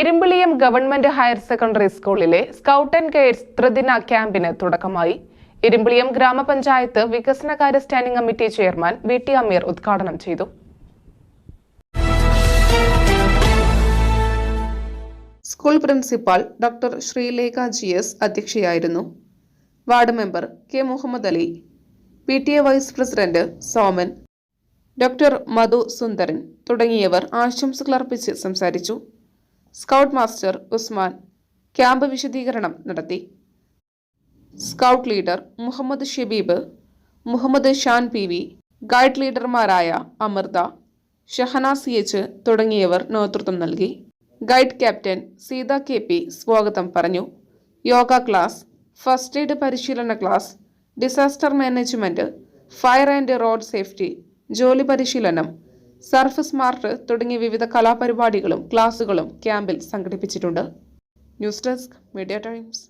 Irimbiliyam government higher secondary സ്കൂളിലെ scout and guides ത്രിദിന ക്യാമ്പിന് തുടക്കമായി. ഇരുമ്പിളിയം ഗ്രാമപഞ്ചായത്ത് വികസനകാര്യ standing committee chairman V T Ameer ഉദ്ഘാടനം ചെയ്തു. School principal doctor Sreelekha G S അധ്യക്ഷയായിരുന്നു. Ward member K Muhammad Ali P T A vice president Soman doctor Madhu Sundaran തുടങ്ങിയവർ ആശംസകൾ അർപ്പിച്ച് സംസാരിച്ചു. സ്കൗട്ട് മാസ്റ്റർ ഉസ്മാൻ ക്യാമ്പ് വിശദീകരണം നടത്തി. Scout leader Muhammad Shabeeb Muhammad Shan P V guide ലീഡർമാരായ Amrita Shahana C H തുടങ്ങിയവർ നേതൃത്വം നൽകി. Guide captain Seetha K P സ്വാഗതം പറഞ്ഞു. യോഗ ക്ലാസ് ഫസ്റ്റ് എയ്ഡ് പരിശീലന class disaster management fire and road safety ജോലി പരിശീലനം സർഫ് സ്മാർട്ട് തുടങ്ങിയ വിവിധ കലാപരിപാടികളും ക്ലാസുകളും ക്യാമ്പിൽ സംഘടിപ്പിച്ചിട്ടുണ്ട്. News desk media times.